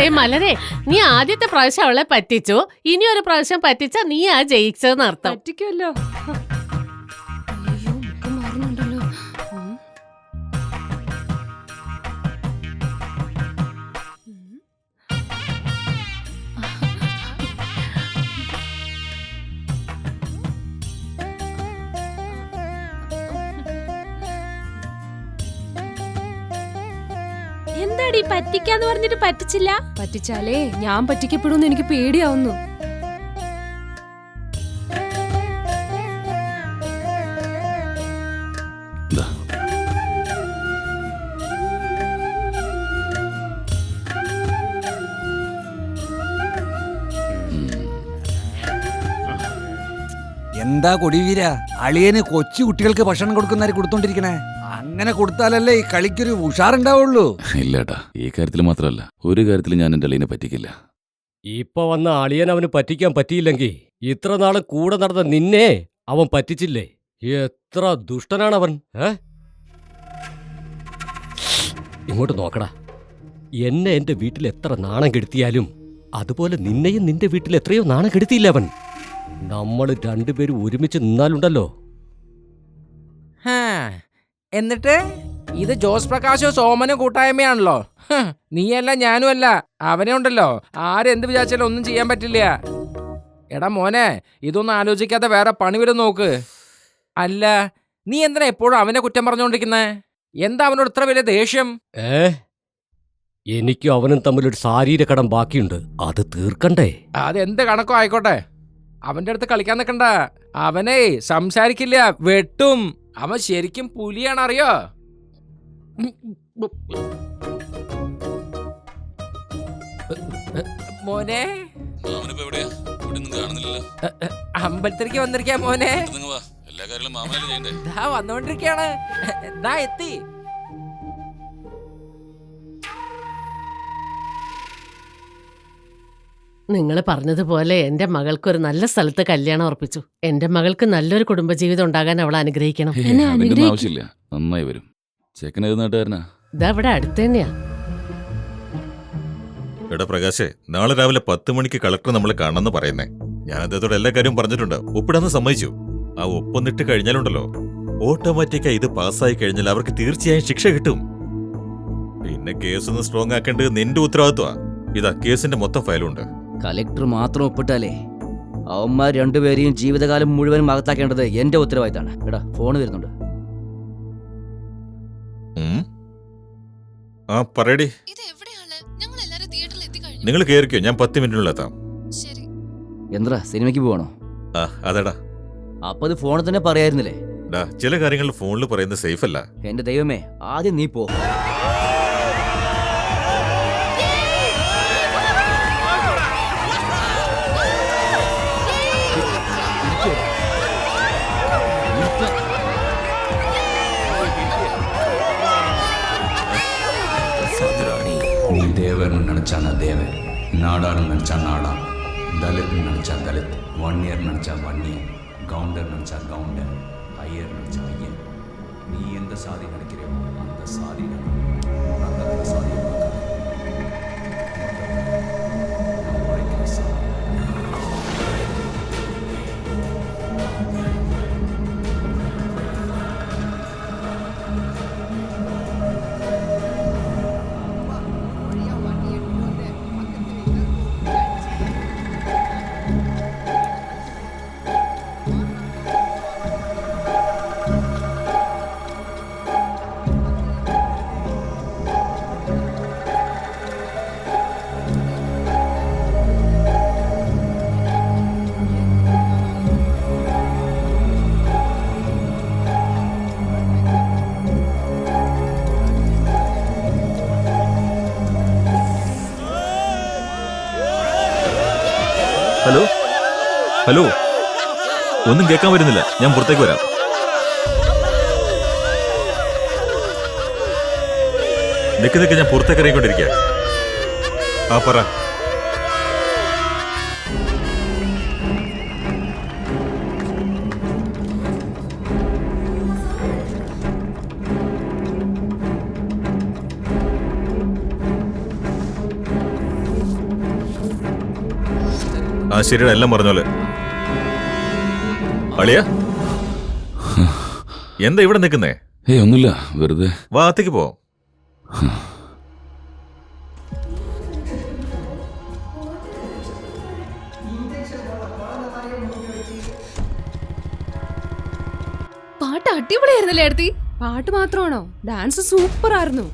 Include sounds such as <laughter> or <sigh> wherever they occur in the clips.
ഏയ് മലരെ നീ ആദ്യത്തെ പ്രാവശ്യം അവളെ പറ്റിച്ചു. ഇനി ഒരു പ്രാവശ്യം പറ്റിച്ച നീ ആ ജയിച്ചതെന്ന് അർത്ഥം പറ്റിക്കുമല്ലോ പറ്റിക്കാന്ന് പറഞ്ഞിട്ട് പറ്റിച്ചില്ല? പറ്റിച്ചാലേ ഞാൻ പറ്റിക്കപ്പെടുമെന്ന് എനിക്ക് പേടിയാവുന്നു. എന്താ കൊടിവീര? അളിയന് കൊച്ചു കുട്ടികൾക്ക് ഭക്ഷണം കൊടുക്കുന്നവരെ കൊടുത്തോണ്ടിരിക്കണേ. അങ്ങനെ കൊടുത്താലല്ലേ ഈ കളിക്കൊരു ഉഷാറുണ്ടാവുള്ളൂ? ഇല്ലേട്ടാ ഈ കാര്യത്തിൽ മാത്രമല്ല ഒരു കാര്യത്തിൽ ഞാൻ എന്റെ അളിയനെ പറ്റിക്കില്ല. ഇപ്പൊ വന്ന അളിയൻ അവന് പറ്റിക്കാൻ പറ്റിയില്ലെങ്കിൽ ഇത്ര നാൾ കൂടെ നടന്ന നിന്നെ അവൻ പറ്റിച്ചില്ലേ? എത്ര ദുഷ്ടനാണവൻ ഏ? ഇങ്ങോട്ട് നോക്കടാ. എന്നെ എന്റെ വീട്ടിൽ എത്ര നാണം കെടുത്തിയാലും അതുപോലെ നിന്നെയും നിന്റെ വീട്ടിൽ എത്രയോ നാണം കെടുത്തിയില്ല അവൻ. നമ്മൾ രണ്ടുപേരും ഒരുമിച്ച് നിന്നാലുണ്ടല്ലോ. ഹാ. എന്നിട്ട് ഇത് ജോസ് പ്രകാശോ സോമനോ കൂട്ടായ്മയാണല്ലോ. നീയല്ല ഞാനും അല്ല. അവനെ ഉണ്ടല്ലോ. ആരെന്ത് വിചാരിച്ചാലും ഒന്നും ചെയ്യാൻ പറ്റില്ല. എടാ മോനെ ഇതൊന്നും ആലോചിക്കാതെ വേറെ പണി വരും നോക്ക്. അല്ല നീ എന്തിനാ എപ്പോഴും അവനെ കുറ്റം പറഞ്ഞുകൊണ്ടിരിക്കുന്നേ എന്താ അവനോട് ഇത്ര വലിയ ദേഷ്യം? ഏ? എനിക്കും അവനും തമ്മിലൊരു ശാരീരകടം ബാക്കിയുണ്ട്. അത് തീർക്കണ്ടേ? അത് എന്ത് കണക്കോ ആയിക്കോട്ടെ. അവന്റെ അടുത്ത് കളിക്കാൻ നിൽക്കണ്ട അവനെ സംസാരിക്കില്ല വെട്ടും. അവൻ ശരിക്കും പുലിയാണ് അറിയോ മോനെ? അമ്പലത്തിലേക്ക് വന്നിരിക്കാ മോനെ. എല്ലാ കാര്യങ്ങളും വന്നോണ്ടിരിക്കാണ്. എത്തി. നിങ്ങൾ പറഞ്ഞതുപോലെ എന്റെ മകൾക്ക് ഒരു നല്ല സ്ഥലത്ത് കല്യാണം ഉറപ്പിച്ചു. എന്റെ മകൾക്ക് നല്ലൊരു കുടുംബജീവിതം ഉണ്ടാകാൻ അവൾ അനുഗ്രഹിക്കണം. ഹേ, എന്നെ അതിന്റെ ഒന്നും അനുഗ്രഹിക്ക്. ആവശ്യമില്ല. നന്നായി വരും. ചെക്കൻ ഏത് നാട്ടുകാരനാ? ഇതാ ഇവിടെ അടുത്ത് തന്നെയാ. എടാ പ്രകാശേ നാളെ രാവിലെ പത്ത് മണിക്ക് കളക്ടർ നമ്മളെ കാണണമെന്ന് പറയുന്നേ. ഞാൻ അദ്ദേഹത്തോട് എല്ലാ കാര്യവും പറഞ്ഞിട്ടുണ്ട്. ഒപ്പിടാന്ന് സമ്മതിച്ചു. ആ ഒപ്പന്നിട്ട് കഴിഞ്ഞാലുണ്ടല്ലോ. ഓട്ടോമാറ്റിക്കായി ഇത് പാസ്സായി കഴിഞ്ഞാൽ അവർക്ക് തീർച്ചയായും ശിക്ഷ കിട്ടും. പിന്നെ കേസൊന്ന് സ്ട്രോങ് ആക്കേണ്ടത് നിന്റെ ഉത്തരവാദിത്വമാണ് ഇതാ കേസിന്റെ മൊത്തം ഫയലും ഉണ്ട് കലക്ടർ മാത്രം ഒപ്പിട്ടാലേ. അവന്മാർ രണ്ടുപേരെയും ജീവിതകാലം മുഴുവൻ അകത്താക്കേണ്ടത് എന്റെ ഉത്തരവാദിത്തമാണ്. എടാ ഫോൺ വരുന്നുണ്ട് ആ പറയടി. നിങ്ങൾ കേറിക്കോ ഞാൻ പത്ത് മിനിറ്റിനുള്ളിൽ എത്താം. ശരി. എന്താ സിനിമയ്ക്ക് പോകണോ ആ അതെടാ. അപ്പൊ അത് ഫോണിൽ തന്നെ പറയായിരുന്നില്ലേ? ചില കാര്യങ്ങൾ ഫോണിൽ പറയുന്നത് സേഫ് അല്ല. എന്റെ ദൈവമേ ആദ്യം നീ പോ. ஆளுநர்னு நினச்சானா தேவன் நாடார்னு நினச்சா நாடா தலித்னு நினச்சா தலித் வன்னியர் நினச்சா வன்னியர் கவுண்டர் நினச்சா கவுண்டர் ஐயர் நினச்சா ஐயர். நீ எந்த சாதி நினைக்கிறோ அந்த சாதி அந்த சாதி ഹലോ ഒന്നും കേൾക്കാൻ വരുന്നില്ല. ഞാൻ പുറത്തേക്ക് വരാം. നിൽക്ക് നിൽക്ക് ഞാൻ പുറത്തേക്ക് ഇറങ്ങിക്കൊണ്ടിരിക്കുക ആ പറ. ആ ശരിയുടെ എല്ലാം പറഞ്ഞോളെ. അളിയ എന്താ ഇവിടെ നിൽക്കുന്നേ? ഏയ് ഒന്നുമില്ല. വെറുതെ. വാത്തേക്ക് പോ. പാട്ട് അടിപൊളിയായിരുന്നല്ലേ അടുത്തി പാട്ട് മാത്രമാണോ? ഡാൻസ് സൂപ്പർ ആയിരുന്നു.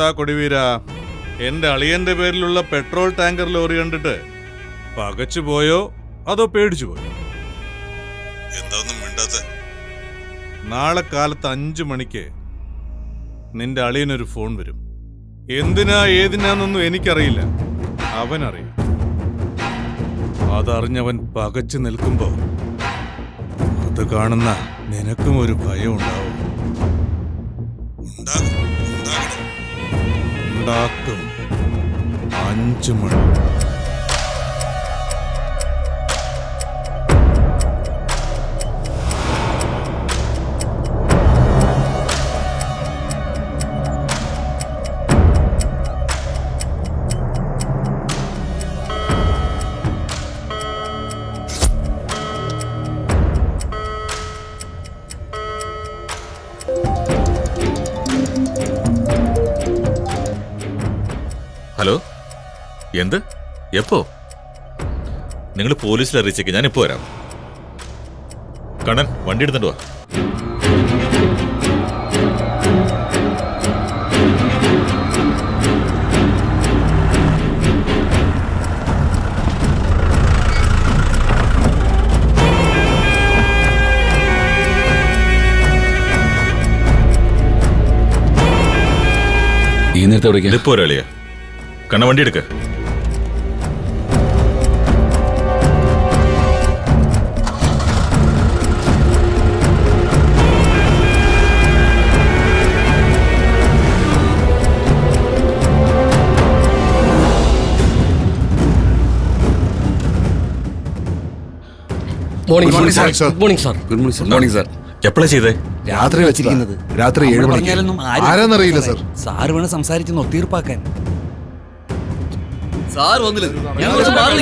എന്താ കൊടിവീര? എന്റെ അളിയന്റെ പേരിലുള്ള പെട്രോൾ ടാങ്കർ ലോറി കണ്ടിട്ട് പകച്ചു പോയോ അതോ പേടിച്ചു പോയോ? എന്താന്നും മിണ്ടാത്ത. നാളെ കാലത്ത് അഞ്ചു മണിക്ക് നിന്റെ അളിയനൊരു ഫോൺ വരും. എന്തിനാ ഏതിനാന്നൊന്നും എനിക്കറിയില്ല. അവനറിയും. അതറിഞ്ഞവൻ പകച്ചു നിൽക്കുമ്പോ അത് കാണുന്ന നിനക്കും ഒരു ഭയം ഉണ്ടാവും ഉണ്ടാകും. ഉണ്ടാക്കും. അഞ്ചു മണി. ഹലോ? എന്ത്? എപ്പോ? നിങ്ങൾ പോലീസിൽ അറിയിച്ചേക്ക്. ഞാൻ ഇപ്പോ വരാം. കണ്ണൻ വണ്ടി എടുത്തിട്ട് വാ. ഈ നേരത്തെ ഇതിപ്പോ ഒരാളിയാ. കണ്ണ വണ്ടി എടുക്ക. Morning sir. Good morning sir good morning sir morning sir എപ്പോഴാ ചെയ്തേ? രാത്രി വെച്ചിരിക്കുന്നത്. രാത്രി ഏഴ് മണിക്ക്. ആരാന്നറിയില്ല സാർ സാർ വേണം സംസാരിച്ച് ഒത്തീർപ്പാക്കാൻ. സാർ വന്നില്ല. ഞാൻ കുറച്ച് മാറി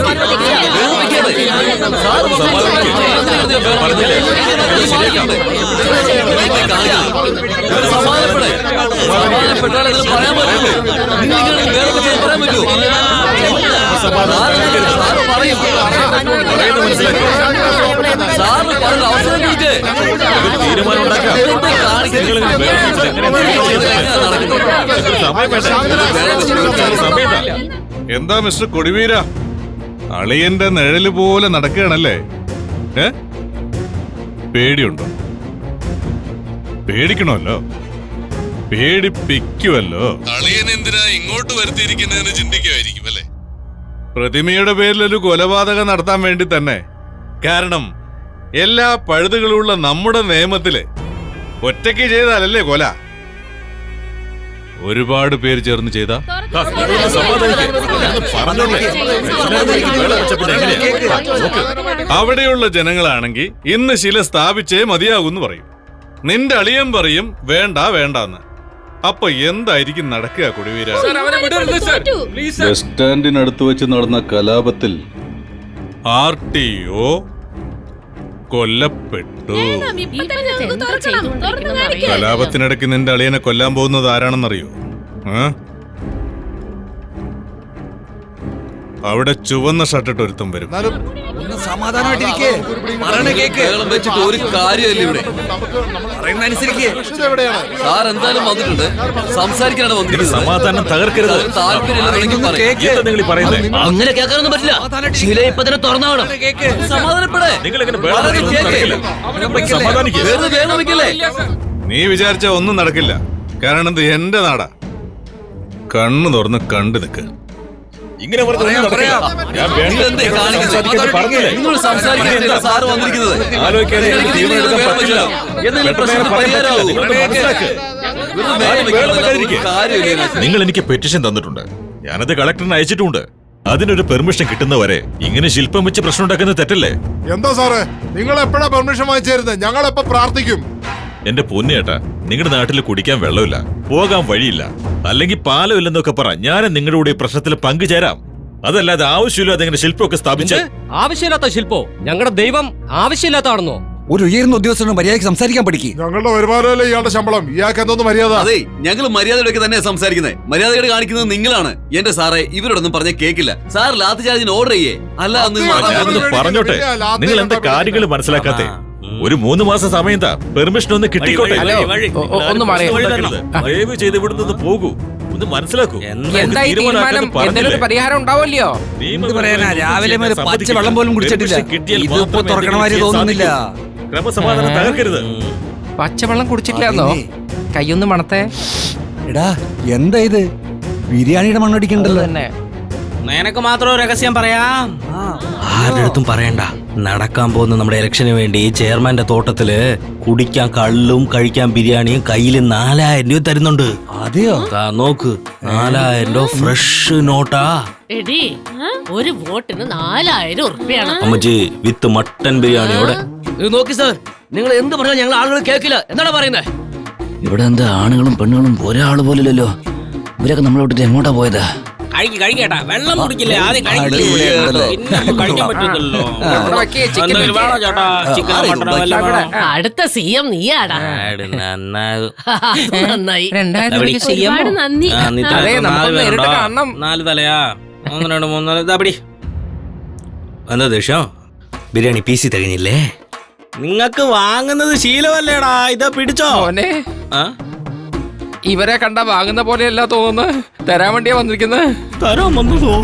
സമാധാനപ്പെടെ. സമാധാനപ്പെട്ടാലേ ഇതിന് പറയാൻ പറ്റുള്ളൂ. നിങ്ങൾ ഇങ്ങനെ വേറെ പറയാൻ പറ്റുമോ? സാർ പറയും. സാറിന് പറയുന്ന അവസരം കൊടുക്കേ തീരുമാനം ഉണ്ടാക്കാം എങ്ങനെ സമയം വേണ്ട. എന്താ മിസ്റ്റർ കൊടിവീര? അളിയന്റെ നിഴൽ പോലെ നടക്കുകയാണല്ലേ? ഏ? പേടിയുണ്ടോ? പേടിക്കണമല്ലോ. പേടിപ്പിക്കുമല്ലോ. അളിയൻ എന്തിനാ ഇങ്ങോട്ട് വരുത്തിയിരിക്കുന്നതെന്ന് ചിന്തിക്കുമായിരിക്കും അല്ലേ? പ്രതിമയുടെ പേരിൽ ഒരു കൊലപാതകം നടത്താൻ വേണ്ടി തന്നെ. കാരണം എല്ലാ പഴുതുകളുള്ള നമ്മുടെ നിയമത്തിൽ ഒറ്റയ്ക്ക് ചെയ്താലല്ലേ കൊല? ഒരുപാട് പേര് ചേർന്ന് ചെയ്ത. അവിടെയുള്ള ജനങ്ങളാണെങ്കിൽ ഇന്ന് ശില സ്ഥാപിച്ചേ മതിയാകുമെന്ന് പറയും. നിന്റെ അളിയൻ പറയും വേണ്ട വേണ്ടാന്ന്. അപ്പൊ എന്തായിരിക്കും നടക്കുക കൊടുവീര? ബസ് സ്റ്റാൻഡിനടുത്ത് വെച്ച് നടന്ന കലാപത്തിൽ ആർ ടി ഒ കൊല്ലപ്പെട്ടു. കലാപത്തിനിടയ്ക്ക് നിന്റെ അളിയനെ കൊല്ലാൻ പോകുന്നത് ആരാണെന്നറിയോ? ആ? അവിടെ ചുവന്ന ഷർട്ടിട്ട് ഒരുത്തം വരും. ഒന്ന് സമാധാനമായിട്ടിരിക്കേ. പറയണ കേക്ക്. വെച്ചിട്ട് ഒരു കാര്യമല്ല ഇവിടെ. പറയുന്ന അനുസരിക്കേ സാർ എന്തായാലും വന്നിട്ടുണ്ട്. സംസാരിക്കാനാണ് വന്നിട്ട് വന്നിരിക്കുന്നത്. സമാധാനം തകർക്കരുത്. അങ്ങനെ കേൾക്കാനൊന്നും പറ്റില്ല. ശീല ഇപ്പൊ തന്നെ സമാധാനപ്പെടേ. വെക്കല്ലേ നീ വിചാരിച്ച ഒന്നും നടക്കില്ല. കാരണം ഇത് എന്റെ നാടാ. കണ്ണു തുറന്ന് കണ്ടു നിൽക്ക് ഇങ്ങനെ നിങ്ങൾ എനിക്ക് പെറ്റിഷൻ തന്നിട്ടുണ്ട്. ഞാനത് കളക്ടറിന് അയച്ചിട്ടുണ്ട്. അതിനൊരു പെർമിഷൻ കിട്ടുന്നവരെ ഇങ്ങനെ ശില്പം വെച്ച് പ്രശ്നം ഉണ്ടാക്കുന്നത് തെറ്റല്ലേ? എന്താ സാറേ? നിങ്ങൾ എപ്പോഴാ പെർമിഷൻ വാങ്ങിച്ചേരുന്നത് ഞങ്ങൾ എപ്പോ പ്രാർത്ഥിക്കും. എന്റെ പൊന്നേട്ടാ നിങ്ങളുടെ നാട്ടിൽ കുടിക്കാൻ വെള്ളമില്ല പോകാൻ വഴിയില്ല അല്ലെങ്കിൽ പാലമില്ലെന്നൊക്കെ പറ. ഞാൻ നിങ്ങളുടെ കൂടെ ഈ പ്രശ്നത്തിൽ പങ്കുചേരാം. അതല്ലാതെ ആവശ്യമില്ലാതെ ഇങ്ങനെ ശില്പമൊക്കെ സ്ഥാപിച്ച് ആവശ്യമില്ലാത്ത ശില്പോ? ഞങ്ങളുടെ ദൈവം ആവശ്യമില്ലാത്താണെന്നോ ഒരു ഉയർന്ന ഉദ്യോഗസ്ഥനോട് മര്യാദയ്ക്ക് സംസാരിക്കാൻ പഠിക്കും. ഞങ്ങളുടെ വരുമാനമല്ലേ ഇയാളുടെ ശമ്പളം? ഇയാൾക്ക് എന്തോന്ന് മര്യാദ? അതെ ഞങ്ങൾ മര്യാദയോടൊക്കെ തന്നെ സംസാരിക്കുന്നത് മര്യാദയുടെ കാണിക്കുന്നത് നിങ്ങളാണ്. എന്റെ സാറേ ഇവരോടൊന്നും പറഞ്ഞ കേക്കില്ല സാർ ലാത്തി ചാർജിന് ഓർഡർ ചെയ്യേ. അല്ല പറഞ്ഞോട്ടെ. നിങ്ങൾ എന്താ കാര്യങ്ങൾ മനസ്സിലാക്കാത്തെ? ഒരു മൂന്ന് മാസം സമയം താ പെർമിഷൻ ഒന്ന് കിട്ടിക്കോട്ടെ? ഹലോ, ഒന്ന്. ദയവ് ചെയ്ത് ഇവിടുന്ന് ഒന്ന് പോകൂ. ഒന്ന് മനസ്സിലാക്കൂ. തീരുമാനം എന്തെങ്കിലും ഒരു പരിഹാരം എന്ത് പറയാനാ? രാവിലെ മുതൽ പച്ച വെള്ളം പോലും കുടിച്ചിട്ടില്ല. ഇതിപ്പോ തുറക്കണ തോന്നുന്നില്ല. ക്രമസമാധാനം തകർക്കരുത്. പച്ചവെള്ളം കുടിച്ചിട്ടില്ലെന്നോ കൈയൊന്ന് മണത്തെ. എടാ എന്താ ഇത്? ബിരിയാണിയുടെ മണ്ണടിക്കണ്ടല്ലോ. തന്നെ. നിനക്ക് മാത്രം രഹസ്യം പറയാം. ആരുടെ അടുത്തും പറയണ്ട. നടക്കാൻ പോകുന്ന നമ്മുടെ ഇലക്ഷന് വേണ്ടി ചെയർമാന്റെ തോട്ടത്തിൽ കുടിക്കാൻ കള്ളും കഴിക്കാൻ ബിരിയാണിയും കയ്യിൽ നാലായിരം രൂപ തരുന്നുണ്ട്. അതെയോ? നോക്ക്. നാലായിരം രൂപ ഫ്രഷ് നോട്ടാ. എടി ഒരു വോട്ടിന് നാലായിരം ഉറുപ്പിയാണ്. അമ്മച്ചി വിത്ത് മട്ടൻ ബിരിയാണിയോടെ ഇത് നോക്കി സാർ നിങ്ങൾ എന്ത് പറഞ്ഞാൽ ഞങ്ങൾ ആളുകൾ കേൾക്കില്ല. എന്താണ് പറയുന്നത് ഇവിടെ എന്താ ആണുങ്ങളും പെണ്ണുങ്ങളും ഒരാൾ പോലില്ലല്ലോ. ഇവരൊക്കെ നമ്മളെ വിട്ടിട്ട് എങ്ങോട്ടാ പോയത്? കഴിക്ക് കഴിക്കേട്ടാ വെള്ളം കുടിക്കില്ല? ആദ്യം കഴിക്കില്ല പിന്നെ കഴിക്കാൻ വേണോ ചേട്ടാ? വേണോ? അടുത്ത സി എം നീയാടാ. നന്നായി? ഒരുപാട് നന്ദി. നാല് തലയാ. ഒന്ന് രണ്ട് എന്താ ദേഷ്യം ബിരിയാണി പീസി തികഞ്ഞില്ലേ? നിങ്ങക്ക് വാങ്ങുന്നത് ശീലമല്ലേടാ. ഇതാ പിടിച്ചോ. ആ? ഇവരെ കണ്ട വാങ്ങുന്ന പോലെയല്ല തോന്നുന്നു. തരാൻ വേണ്ടിയാ വന്നിരിക്കുന്നത് തരാൻ വന്നതോ?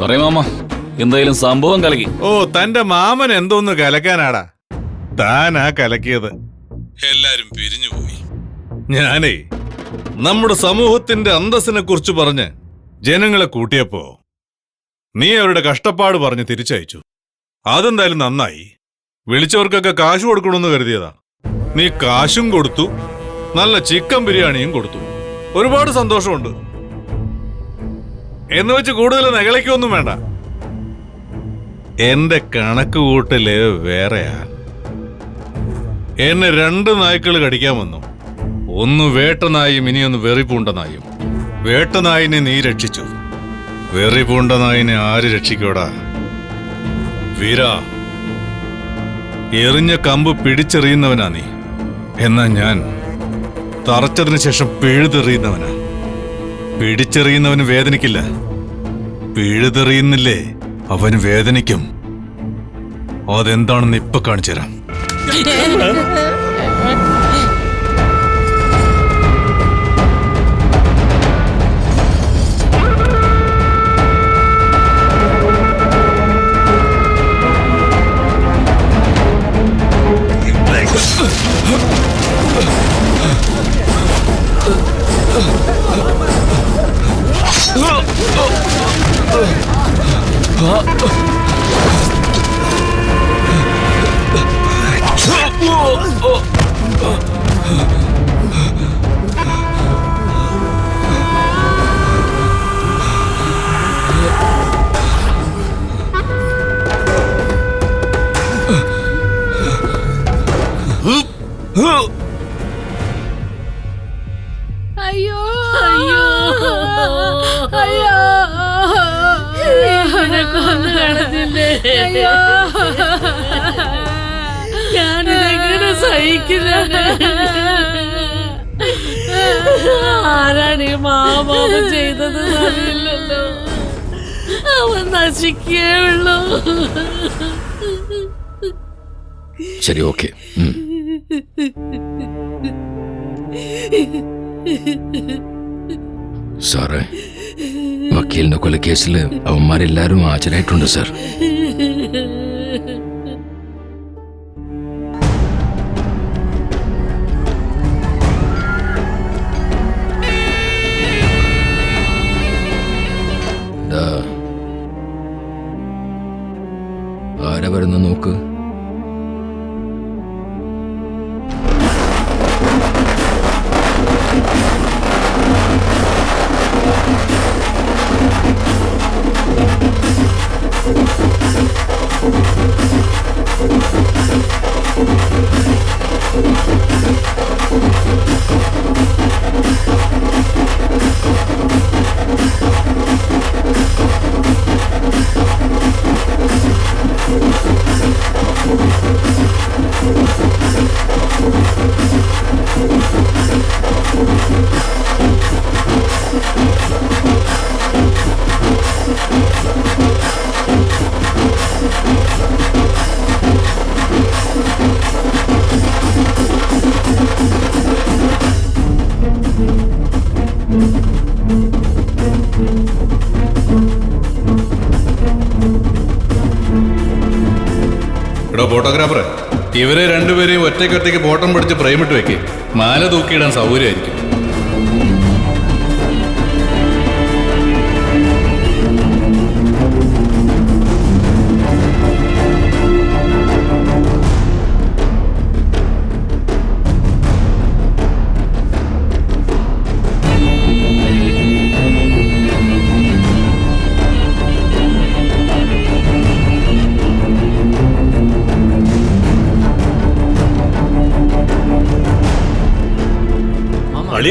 പറയ മാമ എന്തായാലും സംഭവം കലക്കി ഓ തന്റെ മാമൻ എന്തോന്ന് കലക്കാനാടാ? താനാ കലക്കിയത്. എല്ലാരും പിരിഞ്ഞു പോയി. ഞാനേ നമ്മുടെ സമൂഹത്തിന്റെ അന്തസ്സിനെ കുറിച്ച് പറഞ്ഞ് ജനങ്ങളെ കൂട്ടിയപ്പോ നീ അവരുടെ കഷ്ടപ്പാട് പറഞ്ഞ് തിരിച്ചയച്ചു. അതെന്തായാലും നന്നായി. വിളിച്ചവർക്കൊക്കെ കാശ് കൊടുക്കണമെന്ന് കരുതിയതാ. നീ കാശും കൊടുത്തു. നല്ല ചിക്കൻ ബിരിയാണിയും കൊടുത്തു. ഒരുപാട് സന്തോഷമുണ്ട്. എന്ന് വെച്ച് കൂടുതൽ നെകളയ്ക്കൊന്നും വേണ്ട. എന്റെ കണക്ക് കൂട്ടൽ വേറെയാ. എന്നെ രണ്ട് നായ്ക്കൾ കടിക്കാൻ വന്നു. ഒന്ന് വേട്ടനായും ഇനിയൊന്ന് വെറിപ്പൂണ്ട നായും വേട്ടനായിനെ നീ രക്ഷിച്ചു. വെറിപൂണ്ട നായിനെ ആര് രക്ഷിക്കോടാ? വീര എറിഞ്ഞ കമ്പ് പിടിച്ചെറിയുന്നവനാ നീ. എന്നാ ഞാൻ തറച്ചതിന് ശേഷം പിഴുതെറിയുന്നവനാ. പിടിച്ചെറിയുന്നവന് വേദനിക്കില്ല. പിഴുതെറിയുന്നില്ലേ അവന് വേദനിക്കും. അതെന്താണെന്ന് ഇപ്പൊ കാണിച്ചു തരാം <laughs> അയ്യോ. അയ്യോ. അയ്യോ. ഞാനിതെങ്ങനെ സഹിക്കില്ല മാമാമൻ ചെയ്തത് അറിയില്ലല്ലോ. അവൻ നശിക്കേ ഉള്ളൂ ശരി ഓക്കെ. സാറേ വക്കീലിന്റെ കൊലക്കേസിൽ അവന്മാരെല്ലാരും ഹാജരായിട്ടുണ്ട് സാർ. ഫോട്ടോഗ്രാഫറെ. ഇവരെ രണ്ടുപേരെയും ഒറ്റയ്ക്കൊറ്റയ്ക്ക് ഫോട്ടം പിടിച്ച് പ്രേമിട്ട് വെക്കേ. മാല തൂക്കിയിടാൻ സൗകര്യമായിരിക്കും.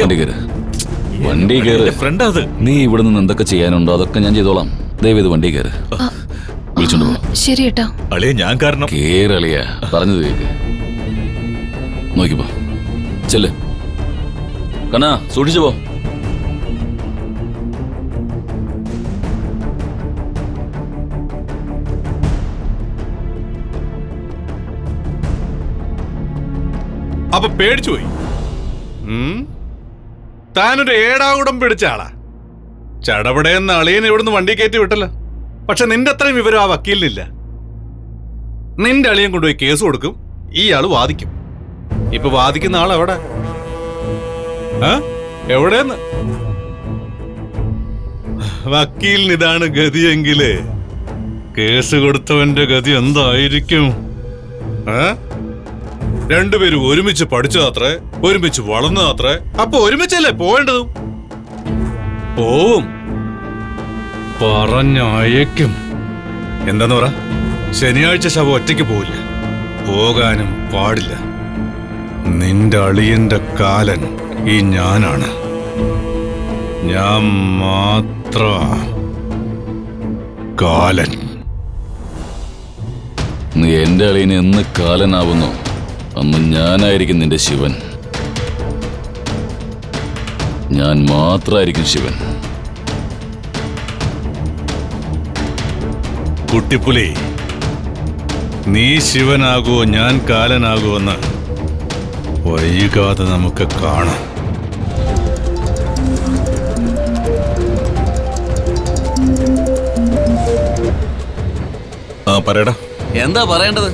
വണ്ടി കയറ്. വണ്ടി കയറ്. ഫ്രണ്ട് അത്. നീ ഇവിടെ നിന്ന് എന്തൊക്കെ ചെയ്യാനുണ്ടോ അതൊക്കെ ഞാൻ ചെയ്തോളാം. ദയവേത് വണ്ടി കയറ്. വിളിച്ചോണ്ട് പോ. ശരി ഏട്ടാ. അളിയ ഞാൻ കാരണം കേരളിയ പറഞ്ഞത് കേക്ക്. നോക്കിപ്പോ ചെല്ല്. കണ്ണാ സൂക്ഷിച്ചു പോ. അപ്പൊ പേടിച്ചു പോയി. ഉം? താനൊരു ഏടാകുടം പിടിച്ച ആളാ. ചടപടയെന്ന അളിയൻ ഇവിടുന്ന് വണ്ടി കയറ്റി വിട്ടല്ലോ. പക്ഷെ നിന്റെ അത്രയും വിവരം ആ വക്കീലിനില്ല. നിന്റെ അളിയൻ കൊണ്ടുപോയി കേസ് കൊടുക്കും ആൾ വാദിക്കും. ഇപ്പൊ വാദിക്കുന്ന ആൾ എവിടെ? എവിടെന്ന് വക്കീലിന് ഇതാണ് ഗതിയെങ്കിൽ കേസ് കൊടുത്തവന്റെ ഗതി എന്തായിരിക്കും? രണ്ടുപേരും ഒരുമിച്ച് പഠിച്ചതത്രേ. ഒരുമിച്ച് വളർന്നതത്രേ അപ്പൊ ഒരുമിച്ചല്ലേ പോവേണ്ടതും? പോവും. പറഞ്ഞയക്കും. എന്താന്ന് പറ? ശനിയാഴ്ച ശവം ഒറ്റയ്ക്ക് പോവില്ല? പോകാനും പാടില്ല. നിന്റെ അളിയന്റെ കാലൻ ഈ ഞാനാണ്. ഞാൻ മാത്ര കാലൻ. നീ എന്റെ അളിയന് എന്ന് കാലനാവുന്നു. അന്ന് ഞാനായിരിക്കും നിന്റെ ശിവൻ. ഞാൻ മാത്രമായിരിക്കും ശിവൻ. കുട്ടിപ്പുലി നീ ശിവനാകുമോ ഞാൻ കാലനാകോ എന്ന് വൈകാതെ നമുക്ക് കാണാം. ആ പറയടാ. എന്താ പറയേണ്ടത്?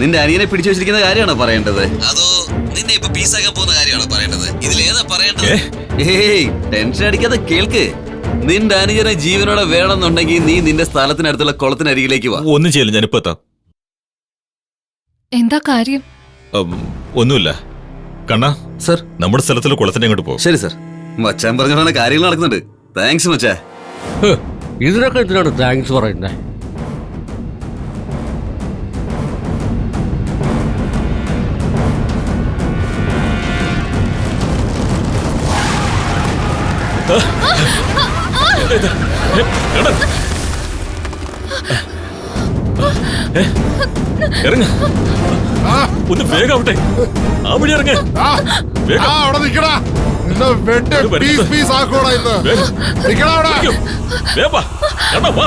നിന്റെ അനിയനെ പിടിച്ചു വെച്ചിരിക്കുന്ന കാര്യമാണോ പറയേണ്ടത്? അതോ നിന്നെ ഇപ്പൊ പീസാക്കാൻ പോകുന്ന കാര്യമാണോ പറയേണ്ടത്? ഇതിലേതാ പറയേണ്ടത്? ഏയ് ടെൻഷൻ അടിക്കാതെ കേൾക്ക്. നിന്റെ അനുജനെ ജീവനോടെ വേണമെന്നുണ്ടെങ്കിൽ നീ നിന്റെ സ്ഥലത്തിനടുത്തുള്ള കുളത്തിനരികിലേക്ക് വാ. ഒന്നും ചെയ്യില്ല ഞാനിപ്പോ എത്താം. എന്താ കാര്യം? ഉം, ഒന്നുമില്ല. കണ്ണാ സർ. നമ്മുടെ സ്ഥലത്തുള്ള കുളത്തിന്റെ അങ്ങോട്ട് പോകും ശരി സർ. മച്ചാൻ പറഞ്ഞ കാര്യങ്ങൾ നടക്കുന്നുണ്ട്. താങ്ക്സ് മച്ചാ. ഹ്, ഇതിനൊക്കെ ഇതിനോട് താങ്ക്സ് പറയുന്നത് ഇറങ്ങ. ഒന്ന് വേഗം ആവട്ടെ ആ വഴി ഇറങ്ങ. അവിടെ നിക്കടാ. പീസ് പീസ് ആക്കോടാ ഇന്ന്. നിക്കടാ അവിടെ. വേപ്പാ വാ.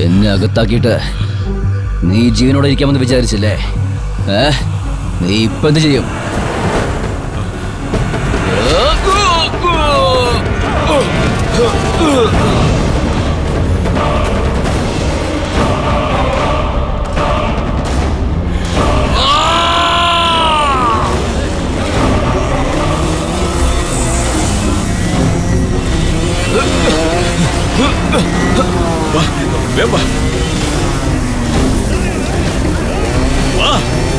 എന്നെ അകത്താക്കിയിട്ട് നീ ജീവനോടെ ഇരിക്കാമെന്ന് വിചാരിച്ചില്ലേ ഏ നീ ഇപ്പൊ എന്ത് ചെയ്യും വാ. വേഗം വാ. വാ. എടാ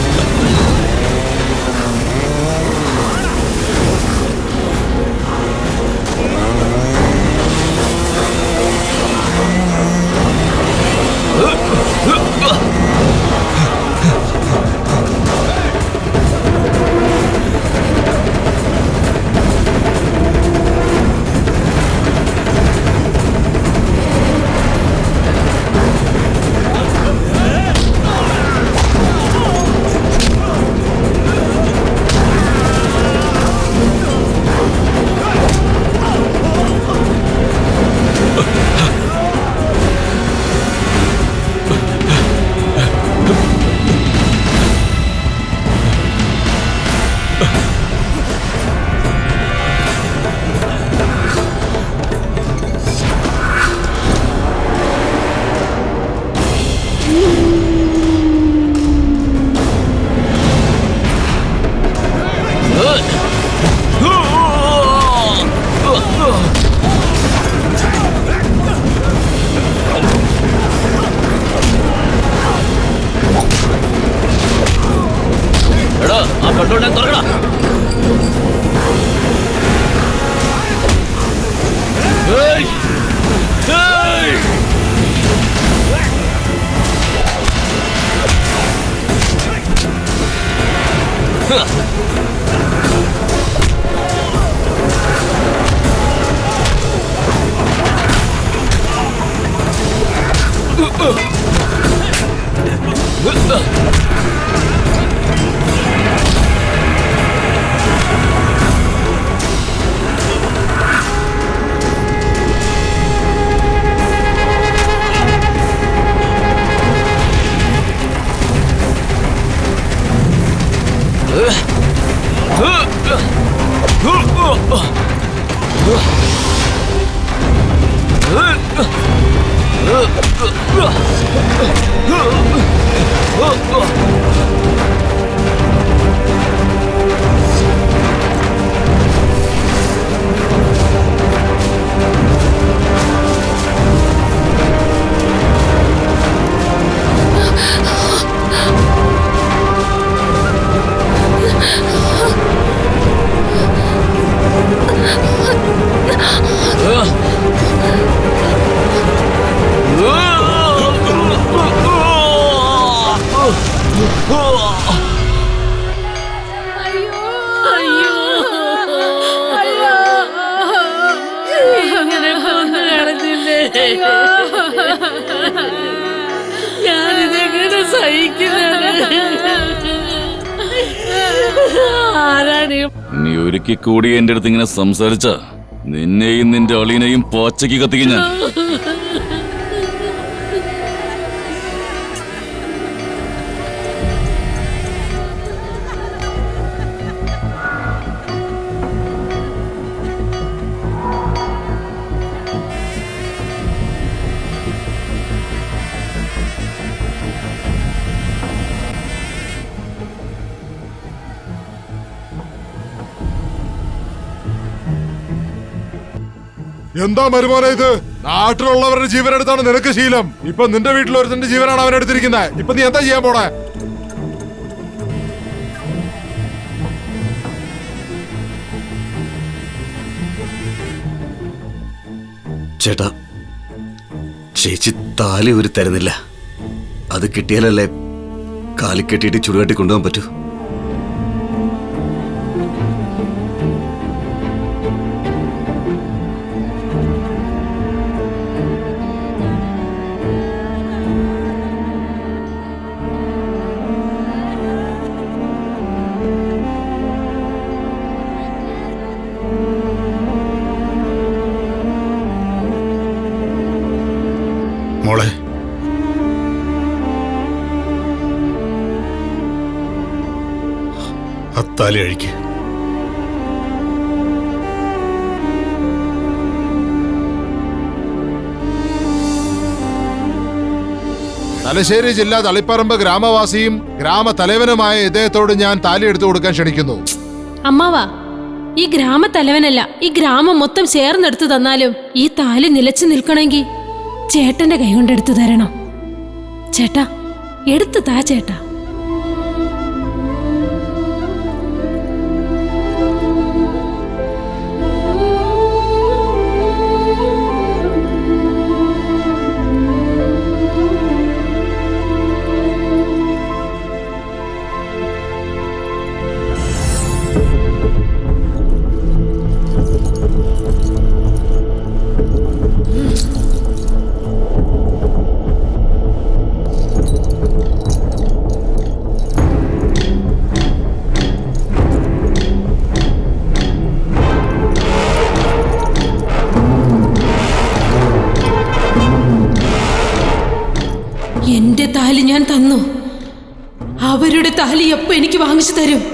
കൂടി എന്റെ അടുത്ത് ഇങ്ങനെ സംസാരിച്ച നിന്നെയും നിന്റെ അളിയനെയും പോച്ചയ്ക്ക് കത്തിക്കും ഞാൻ. എന്താ മരുമോനെ ഇത്? നാട്ടിലുള്ളവരുടെ ജീവനെടുത്താണ് നിനക്ക് ശീലം. ഇപ്പൊ നിന്റെ വീട്ടിൽ ജീവനാണ് അവൻ എടുത്തിരിക്കുന്നത്. ഇപ്പൊ നീ എന്താ ചെയ്യാൻ പോണേ? ചേട്ടാ ചേച്ചി താലി ഒരു തരുന്നില്ല. അത് കിട്ടിയാലല്ലേ കാലിക്കെട്ടിയിട്ട് ചുടുകെട്ടി കൊണ്ടുപോകാൻ പറ്റൂ? അത്താലി അഴിക്ക്. തലശ്ശേരി ജില്ലാ തളിപ്പറമ്പ് ഗ്രാമവാസിയും ഗ്രാമതലവനുമായ ഇദ്ദേഹത്തോട് ഞാൻ താലി എടുത്തു കൊടുക്കാൻ ക്ഷണിക്കുന്നു. അമ്മാവാ ഈ ഗ്രാമത്തലവനല്ല ഈ ഗ്രാമം മൊത്തം ചേർന്നെടുത്തു തന്നാലും ഈ താലി നിലച്ചു നിൽക്കണമെങ്കിൽ ചേട്ടന്റെ കൈ കൊണ്ട് എടുത്തു തരണം. ചേട്ടാ എടുത്തു താ ചേട്ടാ. തരും